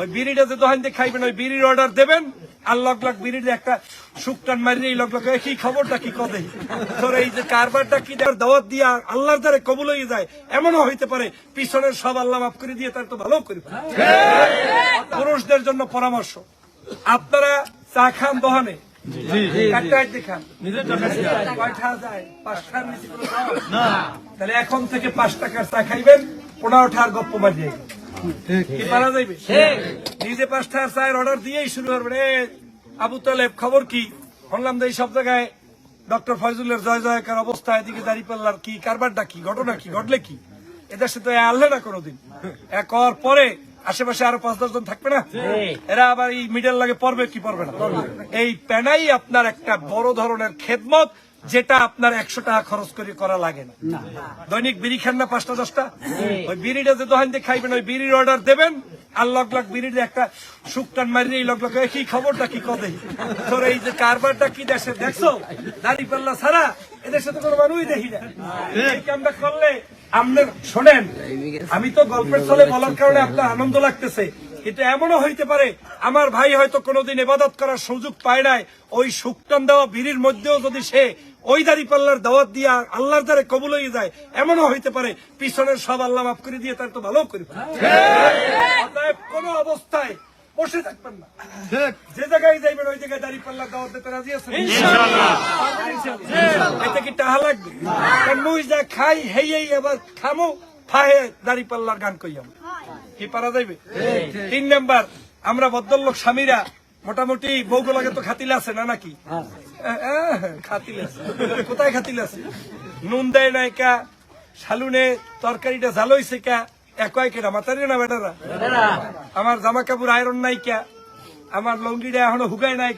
ওই বিড়িটা যে দোকান দিয়ে খাইবেন ওই বিড়ির অর্ডার দেবেন আর লগ লগ বিড়ির একটা শুকটান মারিয়ে এই লগ লগ এ কি খবরটা কি কদে? তোর এই যে কারবারটা কি দেওয়ার দাওয়াত দিয়া আল্লাহর দ্বারে কবুল হয়ে যায় এমনও হইতে পারে পিছনের সব আল্লাহ মাফ করে দিয়ে তার তো ভালো করে পুরুষদের জন্য পরামর্শ আপনারা চা খান দোহানে? তাহলে এখন থেকে পাঁচ টাকার চা খাইবেন পনেরোটা আর গপ্প মারিয়ে কি পারা যাইবে। নিজে পাঁচ চায়ের অর্ডার দিয়েই শুরু করবেন আবু তালেব খবর কি? শুনলাম যে সব জায়গায় ডক্টর ফয়জুলের জয় জয়কার অবস্থা এদিকে দাঁড়িয়ে কি কারবারটা কি ঘটনা কি ঘটলে কি? এদের সাথে আনলে না কোনোদিন। এক হওয়ার পরে আশেপাশে আরও পাঁচ দশ জন থাকবে না? এরা আবার এই মিডল লাগে পড়বে কি পড়বে না? এই প্যানাই আপনার একটা বড় ধরনের খেদমত। যেটা আপনার একশো টাকা খরচ করে করা লাগে না। দৈনিক বিড়ি খান না পাঁচটা দশটা? ওই বিড়িটা যে দোকান দিয়ে খাইবেন ওই বিড়ির অর্ডার দেবেন আর লগ লগ বিড়ির একটা শুকটান মারিয়ে এই লগ লগ কি খবরটা কি কদে? তোর এই যে কারবারটা কি দেশে দেখছ? দাড়ি পাল্লা ছাড়া এদের সাথে কোনো মানুষই দেখি না। কামটা করলে আপনার শোনেন আমি তো গল্পের ছলে বলার কারণে আপনার আনন্দ লাগতেছে কিন্তু এমনও হইতে পারে আমার ভাই হয়তো কোনোদিন এবাদত করার সুযোগ পায় নাই ওই শুকটান দেওয়া বিড়ির মধ্যেও যদি সে ওই দাড়ি পাল্লার দাওয়াত দিয়া আল্লাহর দ্বারে কবুল হয়ে যায় এমনও হইতে পারে পিছনের সব আল্লাহ মাফ করে দিয়ে তার তো ভালো করে কোন অবস্থায় বসে থাকবেন না। যে জায়গায় যাইবেন ওই জায়গায় দাড়ি পাল্লার দাওয়াত দিতে রাজি আছেন? এতে কি টাহা লাগবে? মুই যা খাই হেই হেই এবার খামো ফাহে দাড়ি পাল্লার গান কইয়াম। কি পারা যাইবে? তিন নাম্বার আমরা ভদ্রলোক স্বামীরা মোটামুটি বউগুলাকে তো খাতিল আছে না নাকি? হ্যাঁ। খাতিল আছে। কোথায় খাতিল আছে? নুন দেয় নাই কা শালুনে তরকারিটা ঝালইছে কা একই কেটা মাতারি না বেটারা? আমার জামা কাপড় আয়রন নাইকা আমার লঙ্গিটা এখনও হুগায় নাই